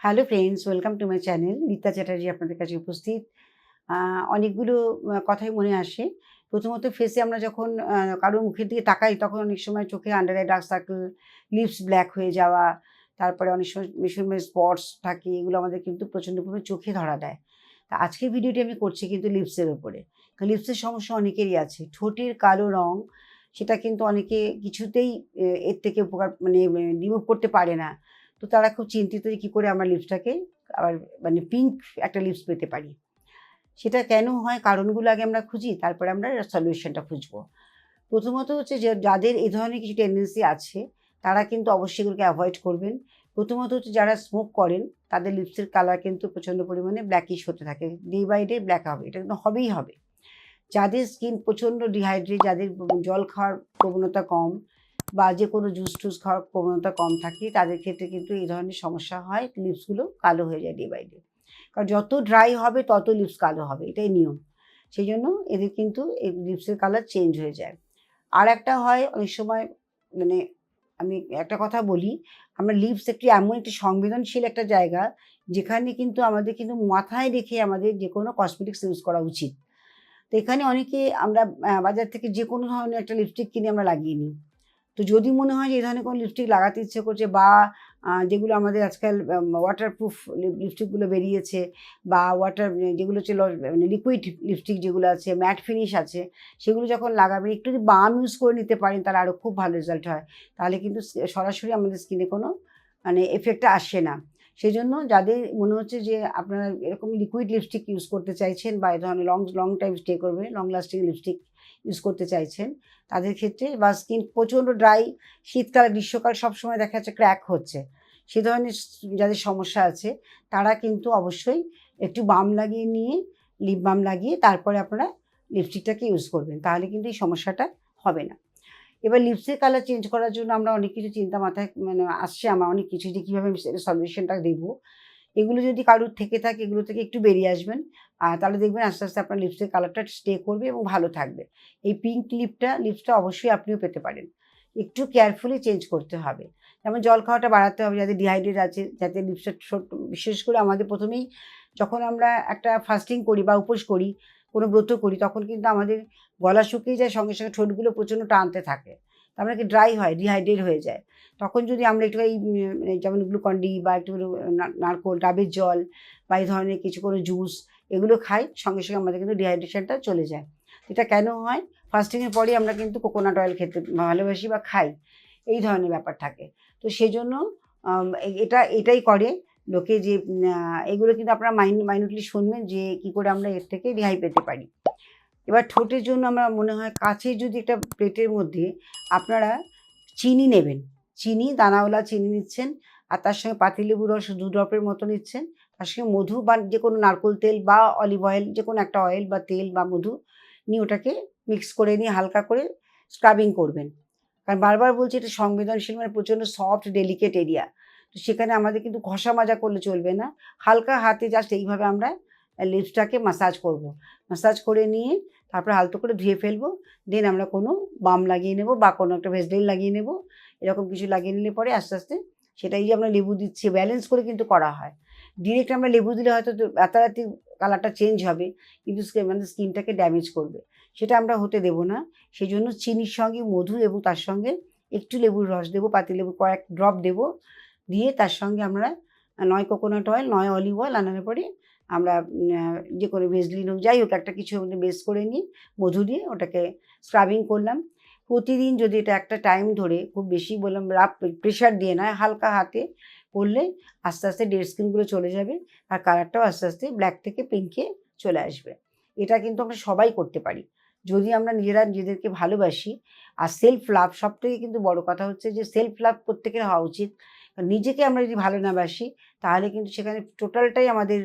Hello friends welcome to my channel Rita Chatterjee আপনাদের কাছে উপস্থিত। অনেকগুলো কথাই মনে আসে। প্রথমত ফেসে আমরা যখন কারোর মুখের দিকে তাকাই, তখন অনেক সময় চোখে under eye dark circle lips black হয়ে যাওয়া, তারপরে অনেক সময় সময় স্পটস থাকে, এগুলো আমাদের কিন্তু প্রচণ্ড পরিমাণে চোখে ধরা দেয়। তা আজকের ভিডিওটি আমি করছি কিন্তু লিপসের ওপরে কারণ লিপসের সমস্যা অনেকেরই আছে। ঠোঁটের কালো রং, সেটা কিন্তু অনেকে কিছুতেই এর থেকে উপকার মানে রিমুভ করতে পারে না। তো তারা খুব চিন্তিত যে কী করে আমরা লিপসটাকে আবার মানে পিঙ্ক একটা লিপস পেতে পারি। সেটা কেন হয়, কারণগুলো আগে আমরা খুঁজি, তারপরে আমরা সলিউশনটা খুঁজবো। প্রথমত হচ্ছে যে যাদের এই ধরনের কিছু টেন্ডেন্সি আছে, তারা কিন্তু অবশ্যই এগুলোকে অ্যাভয়েড করবেন। প্রথমত হচ্ছে যারা স্মোক করেন, তাদের লিপসের কালার কিন্তু প্রচণ্ড পরিমাণে ব্ল্যাকিশ হতে থাকে। ডে বাই ডে ব্ল্যাক হবে, এটা কিন্তু হবেই হবে। যাদের স্কিন প্রচণ্ড ডিহাইড্রেট যাদের জল খাওয়ার প্রবণতা কম বা যে কোনো জুস টুস খাওয়ার প্রবণতা কম থাকে, তাদের ক্ষেত্রে কিন্তু এই ধরনের সমস্যা হয়। লিপসগুলো কালো হয়ে যায় ডে বাই ডে কারণ যত ড্রাই হবে, তত লিপস কালো হবে, এটাই নিয়ম। সেই জন্য এদের কিন্তু এই লিপসের কালার চেঞ্জ হয়ে যায়। আর একটা হয়, অনেক সময় মানে আমি একটা কথা বলি, আমরা লিপস একটি এমন একটি সংবেদনশীল একটা জায়গা, যেখানে কিন্তু আমাদের কিন্তু মাথায় রেখে আমাদের যে কোনো কসমেটিক্স ইউজ করা উচিত। তো এখানে অনেকে আমরা বাজার থেকে যে কোনো ধরনের একটা লিপস্টিক কিনে আমরা লাগিয়ে নিই। তো যদি মনে হয় যে এই ধরনের কোনো লিপস্টিক লাগাতে ইচ্ছে করছে বা যেগুলো আমাদের আজকাল ওয়াটারপ্রুফ লিপস্টিকগুলো বেরিয়েছে বা ওয়াটার যেগুলো হচ্ছে মানে লিকুইড লিপস্টিক যেগুলো আছে ম্যাট ফিনিশ আছে, সেগুলো যখন লাগাবেন, একটু যদি বাম ইউজ করে নিতে পারেন, তাহলে আরও খুব ভালো রেজাল্ট হয়। তাহলে কিন্তু সরাসরি আমাদের স্কিনে কোনো মানে এফেক্টটা আসে না। সেই জন্য যাদের মনে হচ্ছে যে আপনারা এরকম লিকুইড লিপস্টিক ইউজ করতে চাইছেন বা এই ধরনের লং লং টাইম স্টে করবে লং লাস্টিং লিপস্টিক ইউজ করতে চাইছেন, তাদের ক্ষেত্রে বা স্কিন প্রচণ্ড ড্রাই শীতকাল, গ্রীষ্মকাল সবসময় দেখা যাচ্ছে ক্র্যাক হচ্ছে। সে ধরনের যাদের সমস্যা আছে, তারা কিন্তু অবশ্যই একটু বাম লাগিয়ে নিয়ে লিপ বাম লাগিয়ে তারপরে আপনারা লিপস্টিকটাকে ইউজ করবেন। তাহলে কিন্তু এই সমস্যাটা হবে না। এবার লিপসের কালার চেঞ্জ করার জন্য আমরা অনেক কিছু চিন্তা মাথায় মানে আসছে আমার অনেক কিছু যে কীভাবে আমি সলিউশনটা দেবো। এগুলো যদি কারুর থেকে থাকে, এগুলো থেকে একটু বেরিয়ে আসবেন। আর তাহলে দেখবেন আস্তে আস্তে আপনার লিপসের কালারটা স্টে করবে এবং ভালো থাকবে। এই পিঙ্ক লিপটা লিপসটা অবশ্যই আপনিও পেতে পারেন। একটু কেয়ারফুলি চেঞ্জ করতে হবে। যেমন জল খাওয়াটা বাড়াতে হবে যাদের ডিহাইড্রেট আছে, যাতে লিপসটা বিশেষ করে আমাদের প্রথমেই যখন আমরা একটা ফাস্টিং করি বা উপোস করি কোনো ব্রত করি, তখন কিন্তু আমাদের গলা শুকিয়ে যায়, সঙ্গে সঙ্গে ঠোঁটগুলো প্রচণ্ড টানতে থাকে। তার মানে কি ড্রাই হয় ডিহাইড্রেট হয়ে যায়। তখন যদি আমরা একটু এই মানে যেমন গ্লুকন ডি বা একটু নারকোল, ডাবের জল বা এই ধরনের কিছু কোনো জুস এগুলো খাই, সঙ্গে সঙ্গে আমাদের কিন্তু ডিহাইড্রেশনটা চলে যায়। এটা কেন হয়? ফাস্টিংয়ের পরেই আমরা কিন্তু কোকোনাট অয়েল খেতে ভালোবাসি বা খাই। এই ধরনের ব্যাপার থাকে। তো সেই জন্য এটা, এটাই করে। লোকে যে এগুলো কিন্তু আপনারা মাইন মাইনুটলি শুনবেন যে কি করে আমরা এর থেকে রেহাই পেতে পারি। এবার ঠোঁটের জন্য আমরা মনে হয় কাছে যদি একটা প্লেটের মধ্যে আপনারা চিনি নেবেন। চিনি, দানাওয়ালা চিনি নিচ্ছেন, আর তার সঙ্গে পাতিলেবু রস দু ড্রপের মতো নিচ্ছেন। তার সঙ্গে মধু বা যে কোনো নারকোল তেল বা অলিভ অয়েল যে কোনো একটা অয়েল বা তেল বা মধু নিয়ে ওটাকে মিক্স করে নিয়ে হালকা করে স্ক্রাবিং করবেন। কারণ বারবার বলছি এটা সংবেদনশীল মানে প্রচণ্ড সফট ডেলিকেট এরিয়া তো সেখানে আমাদের কিন্তু ঘষা মাজা করলে চলবে না। হালকা হাতে জাস্ট এইভাবে আমরা লিপসটাকে মাসাজ করব। মাসাজ করে নিয়ে তারপরে হালতো করে ধুয়ে ফেলব। দেন আমরা কোনো বাম লাগিয়ে নেব বা কোনো একটা ভেজলিন লাগিয়ে নেব। এরকম কিছু লাগিয়ে নিলে পরে আস্তে আস্তে সেটাই যে আমরা লেবু দিচ্ছি ব্যালেন্স করে কিন্তু করা হয়। ডিরেক্ট আমরা লেবু দিলে হয়তো রাতারাতি কালারটা চেঞ্জ হবে, কিন্তু আমাদের স্কিনটাকে ড্যামেজ করবে। সেটা আমরা হতে দেব না। সেই জন্য চিনির সঙ্গে মধু এবং তার সঙ্গে একটু লেবুর রস দেবো, পাতি লেবু কয়েক ড্রপ দেবো। দিয়ে তার সঙ্গে আমরা নয় কোকোনাট অয়েল নয় অলিভ অয়েল আনানোর পরে আমরা যে কোনো ভেজলিন হোক, যাই হোক, একটা কিছু বেস করে নিই মধু দিয়ে ওটাকে স্ক্রাবিং করলাম। প্রতিদিন যদি এটা একটা টাইম ধরে খুব বেশি বললাম রাপ প্রেশার দিয়ে নয়, হালকা হাতে করলে আস্তে আস্তে ডেড স্কিনগুলো চলে যাবে আর কালারটাও আস্তে আস্তে ব্ল্যাক থেকে পিঙ্কে চলে আসবে। এটা কিন্তু আমরা সবাই করতে পারি। যদি আমরা নিজেরা নিজেদেরকে ভালোবাসি, আর সেলফ লাভ সব থেকে কিন্তু বড় কথা হচ্ছে যে সেলফ লাভ প্রত্যেকের হওয়া উচিত। নিজেকে আমরা যদি ভালো না বাসি, তাহলে কিন্তু সেখানে টোটালটাই আমাদের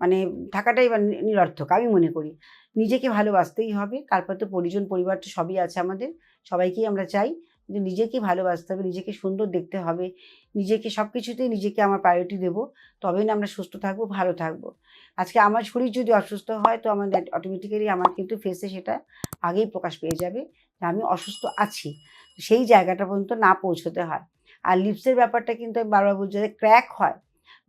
মানে থাকাটাই নিরর্থক, আমি মনে করি। নিজেকে ভালোবাসতেই হবে, তারপর তো পরিজন, পরিবার তো সবই আছে আমাদের, সবাইকেই আমরা চাই। কিন্তু নিজেকে ভালোবাসতে হবে, নিজেকে সুন্দর দেখতে হবে, নিজেকে সব কিছুতেই নিজেকে আমার প্রায়োরিটি দেবো, তবেই না আমরা সুস্থ থাকব, ভালো থাকব। আজকে আমার শরীর যদি অসুস্থ হয়, তো আমার অটোমেটিক্যালি আমার কিন্তু ফেসে সেটা আগেই প্রকাশ পেয়ে যাবে যে আমি অসুস্থ আছি। সেই জায়গাটা পর্যন্ত না পৌঁছতে হয়। আর লিপসের ব্যাপারটা কিন্তু আমি বারবার বলছি ক্র্যাক হয়,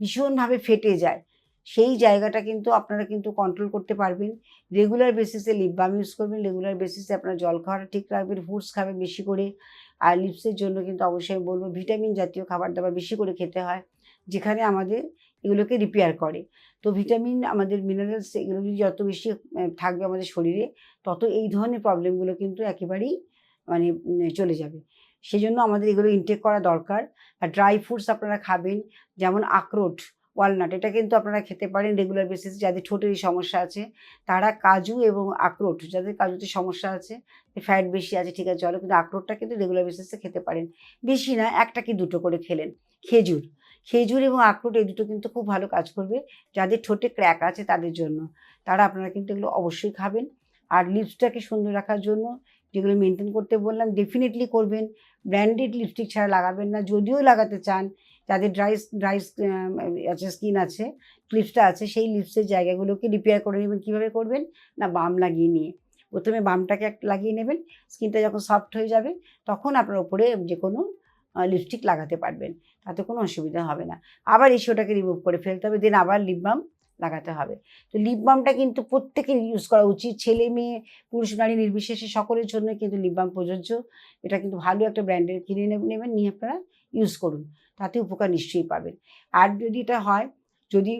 ভীষণভাবে ফেটে যায়, সেই জায়গাটা কিন্তু আপনারা কিন্তু কন্ট্রোল করতে পারবেন। রেগুলার বেসিসে লিপ বাম ইউজ করবেন রেগুলার বেসিসে আপনার জল খাওয়াটা ঠিক রাখবেন ফ্রুটস খাবেন বেশি করে। আর লিপসের জন্য কিন্তু অবশ্যই বলব ভিটামিন জাতীয় খাবার দাবার বেশি করে খেতে হয়, যেখানে আমাদের এগুলোকে রিপেয়ার করে। তো ভিটামিন আমাদের মিনারেলস এগুলো যদি যত বেশি থাকবে আমাদের শরীরে, তত এই ধরনের প্রবলেমগুলো কিন্তু একেবারেই মানে চলে যাবে। সেজন্য আমাদের এগুলো ইনটেক করা দরকার। আর ড্রাই ফ্রুটস আপনারা খাবেন, যেমন আখরোট ওয়ালনাট এটা কিন্তু আপনারা খেতে পারেন রেগুলার বেসিস যাদের ঠোঁটের সমস্যা আছে, তারা কাজু এবং আখরোট, যাদের কাজুতে সমস্যা আছে ফ্যাট বেশি আছে, ঠিক আছে, চলো, কিন্তু আখরোটটা কিন্তু রেগুলার বেসিসে খেতে পারেন। বেশি না, একটা কি দুটো করে খেলেন। খেজুর খেজুর এবং আখরোট এই দুটো কিন্তু খুব ভালো কাজ করবে, যাদের ঠোঁটে ক্র্যাক আছে তাদের জন্য। তারা আপনারা কিন্তু এগুলো অবশ্যই খাবেন। আর লিপসটাকে সুন্দর রাখার জন্য যেগুলো মেনটেন করতে বললাম ডেফিনেটলি করবেন। ব্র্যান্ডেড লিপস্টিক ছাড়া লাগাবেন না। যদিও লাগাতে চান, যাদের ড্রাই ড্রাই আছে স্কিন আছে লিপসটা আছে, সেই লিপসের জায়গাগুলোকে রিপেয়ার করে নেবেন। কীভাবে করবেন? না, বাম লাগিয়ে নিয়ে। প্রথমে বামটাকে লাগিয়ে নেবেন। স্কিনটা যখন সফট হয়ে যাবে, তখন আপনার ওপরে যে কোনো লিপস্টিক লাগাতে পারবেন। তাতে কোনো অসুবিধা হবে না। আবার এসে ওটাকে রিমুভ করে ফেলতে হবে। দেন আবার লিপ বাম লাগাতে হবে। তো লিপ বামটা কিন্তু প্রত্যেকের ইউজ করা উচিত। ছেলে, মেয়ে, পুরুষ, নারী নির্বিশেষে সকলের জন্য কিন্তু লিপ বাম প্রযোজ্য। এটা কিন্তু ভালো একটা ব্র্যান্ডের কিনে নেবেন, নিয়ে আপনারা ইউজ করুন। তাতে উপকার নিশ্চয়ই পাবেন। আর যদি এটা হয়, যদি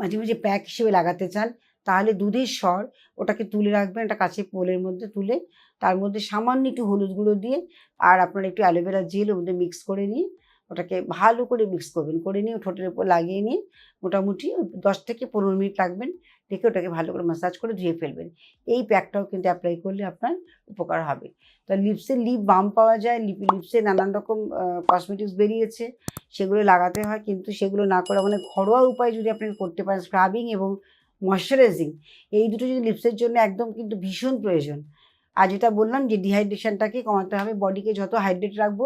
মাঝে মাঝে প্যাক হিসেবে লাগাতে চান, তাহলে দুধের স্বর ওটাকে তুলে রাখবেন, একটা কাছে পোলের মধ্যে তুলে, তার মধ্যে সামান্য একটু হলুদ গুঁড়ো দিয়ে, আর আপনার একটু অ্যালোভেরা জেল ওর মধ্যে মিক্স করে নিয়ে ওটাকে ভালো করে মিক্স করবেন, করে নিয়ে ঠোঁটের উপর লাগিয়ে নিয়ে মোটামুটি দশ থেকে পনেরো মিনিট লাগবেন রেখে ওটাকে ভালো করে ম্যাসাজ করে ধুয়ে ফেলবেন। এই প্যাকটাও কিন্তু অ্যাপ্লাই করলে আপনার উপকার হবে। তো লিপসে লিপ বাম পাওয়া যায় লিপ লিপসে নানান রকম কসমেটিক্স বেরিয়েছে, সেগুলো লাগাতে হয়, কিন্তু সেগুলো না করে মানে ঘরোয়া উপায় যদি আপনি করতে পারেন স্ক্রাবিং এবং ময়শ্চারাইজিং এই দুটো যদি লিপসের জন্য একদম কিন্তু ভীষণ প্রয়োজন। আর যেটা বললাম যে ডিহাইড্রেশনটাকে কমাতে হবে বডিকে যত হাইড্রেট রাখব,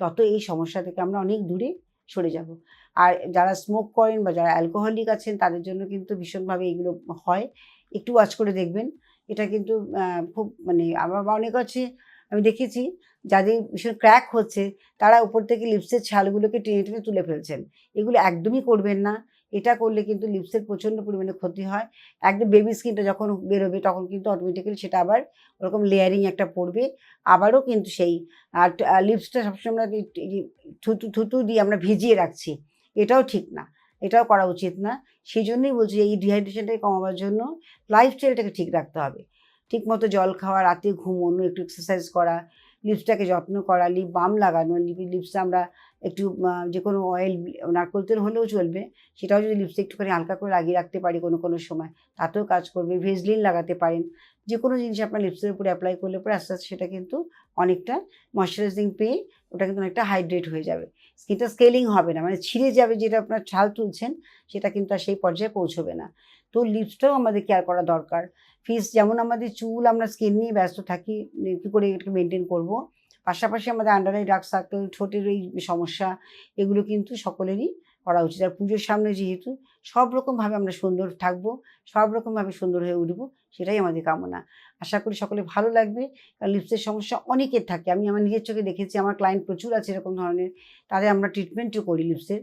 তত এই সমস্যা থেকে আমরা অনেক দূরে সরে যাব। আর যারা স্মোক করেন বা যারা অ্যালকোহলিক আছেন, তাদের জন্য কিন্তু ভীষণভাবে এগুলো হয়। একটু ওয়াচ করে দেখবেন। এটা কিন্তু খুব মানে আমার অনেক আছে, আমি দেখেছি, যাদের ভীষণ ক্র্যাক হচ্ছে, তারা উপর থেকে লিপসের ছালগুলোকে টেনে টেনে তুলে ফেলছেন। এগুলো একদমই করবেন না। এটা করলে কিন্তু লিপসের প্রচণ্ড পরিমাণে ক্ষতি হয়। একদম বেবি স্কিনটা যখন বেরোবে তখন কিন্তু অটোমেটিক্যালি সেটা আবার ওরকম লেয়ারিং একটা পড়বে আবারও কিন্তু সেই, আর লিপসটা সবসময় আমরা থুতু থুতু দিয়ে আমরা ভিজিয়ে রাখছি। এটাও ঠিক না। এটাও করা উচিত না। সেই জন্যই বলছি এই ডিহাইড্রেশনটাকে কমাবার জন্য লাইফস্টাইলটাকে ঠিক রাখতে হবে। ঠিক মতো জল খাওয়া, রাতে ঘুমোনো, একটু এক্সারসাইজ করা লিপসটাকে যত্ন করা লিপ বাম লাগানো লিপ লিপসে আমরা একটু যে কোনো অয়েল নারকোল তেল হলেও চলবে, সেটাও যদি লিপসে একটুখানি হালকা করে লাগিয়ে রাখতে পারি কোনো কোনো সময়, তাতেও কাজ করবে। ভেজলিন লাগাতে পারেন। যে কোনো জিনিস আপনার লিপসের উপরে অ্যাপ্লাই করলে পরে আস্তে আস্তে সেটা কিন্তু অনেকটা ময়শ্চারাইজিং পেয়ে ওটা কিন্তু অনেকটা হাইড্রেট হয়ে যাবে। স্কিনটা স্কেলিং হবে না মানে ছিঁড়ে যাবে যেটা আপনার ছাল তুলছেন, সেটা কিন্তু আর সেই পর্যায়ে পৌঁছবে না। তো লিপসটাও আমাদের কেয়ার করা দরকার। ফিস যেমন আমাদের চুল, আমরা স্কিন নিয়ে ব্যস্ত থাকি কী করে এটাকে মেনটেন করব? পাশাপাশি আমাদের আন্ডার ডার্ক সার্কেল ঠোঁটের এই সমস্যা, এগুলো কিন্তু সকলেরই করা উচিত। আর পুজোর সামনে যেহেতু সব রকমভাবে আমরা সুন্দর থাকব, সব রকমভাবে সুন্দর হয়ে উঠবো, সেটাই আমাদের কামনা। আশা করি সকলে ভালো লাগবে। কারণ লিপসের সমস্যা অনেকের থাকে। আমি আমার নিজের চোখে দেখেছি, আমার ক্লায়েন্ট প্রচুর আছে এরকম ধরনের। তাদের আমরা ট্রিটমেন্টও করি লিপসের।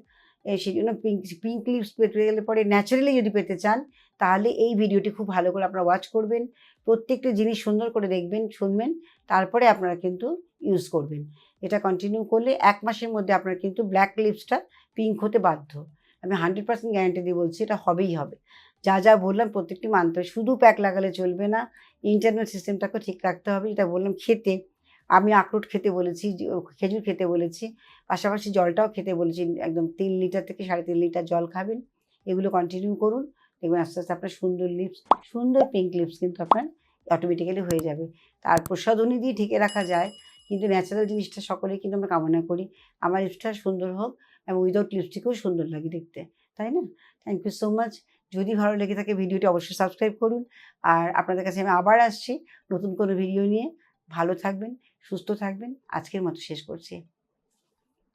সেই জন্য পিঙ্ক পিঙ্ক লিপস পেতে গেলে পরে ন্যাচারালি যদি পেতে চান, তাহলে এই ভিডিওটি খুব ভালো করে আপনারা ওয়াচ করবেন, প্রত্যেকটা জিনিস সুন্দর করে দেখবেন, শুনবেন, তারপরে আপনারা কিন্তু ইউজ করবেন। এটা কন্টিনিউ করলে এক মাসের মধ্যে আপনার কিন্তু ব্ল্যাক লিপসটা পিঙ্ক হতে বাধ্য। আমি হান্ড্রেড পার্সেন্ট গ্যারান্টি দিয়ে বলছি, এটা হবেই হবে। যা যা বললাম প্রত্যেকটি মানতে হবে শুধু প্যাক লাগালে চলবে না ইন্টারনাল সিস্টেমটাকেও ঠিক রাখতে হবে, যেটা বললাম খেতে। আমি আখরোট খেতে বলেছি খেজুর খেতে বলেছি, পাশাপাশি জলটাও খেতে বলেছি, একদম তিন লিটার থেকে সাড়ে তিন লিটার জল খাবেন। এগুলো কন্টিনিউ করুন, দেখবেন আস্তে আস্তে আপনার সুন্দর লিপস সুন্দর পিঙ্ক লিপস কিন্তু আপনার অটোমেটিক্যালি হয়ে যাবে। তার প্রসাধনী দিয়ে ঢেকে রাখা যায়, কিন্তু ন্যাচারাল জিনিসটা সকলেই কিন্তু আমরা কামনা করি। আমার লিপসটা সুন্দর হোক এবং উইদাউট লিপস্টিকও সুন্দর লাগে দেখতে, তাই না? থ্যাংক ইউ সো মাচ যদি ভালো লেগে থাকে ভিডিওটি অবশ্যই সাবস্ক্রাইব করুন। আর আপনাদের কাছে আমি আবার আসছি নতুন কোনো ভিডিও নিয়ে। ভালো থাকবেন। সুস্থ থাকবেন। আজকের মতো শেষ করছি।